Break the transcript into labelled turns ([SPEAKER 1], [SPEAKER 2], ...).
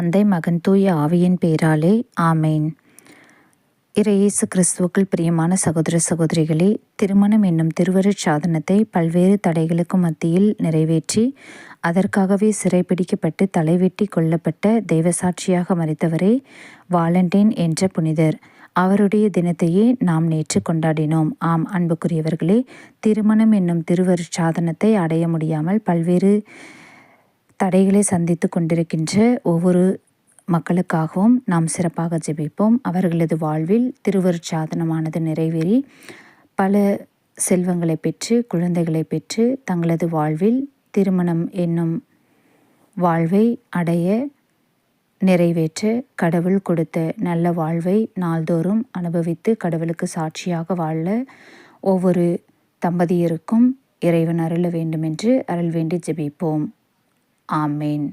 [SPEAKER 1] தந்தை மகன் தூய ஆவியின் பேராலே ஆமேன். இறையேசு கிறிஸ்துவுக்குள் பிரியமான சகோதர சகோதரிகளே திருமணம் என்னும் திருவருட் சாதனத்தை பல்வேறு தடைகளுக்கு மத்தியில் நிறைவேற்றி அதற்காகவே சிறைப்பிடிக்கப்பட்டு தலைவெட்டி கொல்லப்பட்ட தெய்வசாட்சியாக மறைத்தவரே வாலண்டைன் என்ற புனிதர். அவருடைய தினத்தையே நாம் நேற்று கொண்டாடினோம். ஆம் அன்புக்குரியவர்களே திருமணம் என்னும் திருவருட் சாதனத்தை அடைய முடியாமல் பல்வேறு தடைகளை சந்தித்து கொண்டிருக்கின்ற ஒவ்வொரு மக்களுக்காகவும் நாம் சிறப்பாக ஜெபிப்போம். அவர்களது வாழ்வில் திருவருட்சாதனமானது நிறைவேறி பல செல்வங்களை பெற்று குழந்தைகளை பெற்று தங்களது வாழ்வில் திருமணம் என்னும் வாழ்வை அடைய நிறைவேற்ற கடவுள் கொடுத்த நல்ல வாழ்வை நாள்தோறும் அனுபவித்து கடவுளுக்கு சாட்சியாக வாழ ஒவ்வொரு தம்பதியருக்கும் இறைவன் அருள வேண்டுமென்று அருள் வேண்டி ஜெபிப்போம். ஆமேன்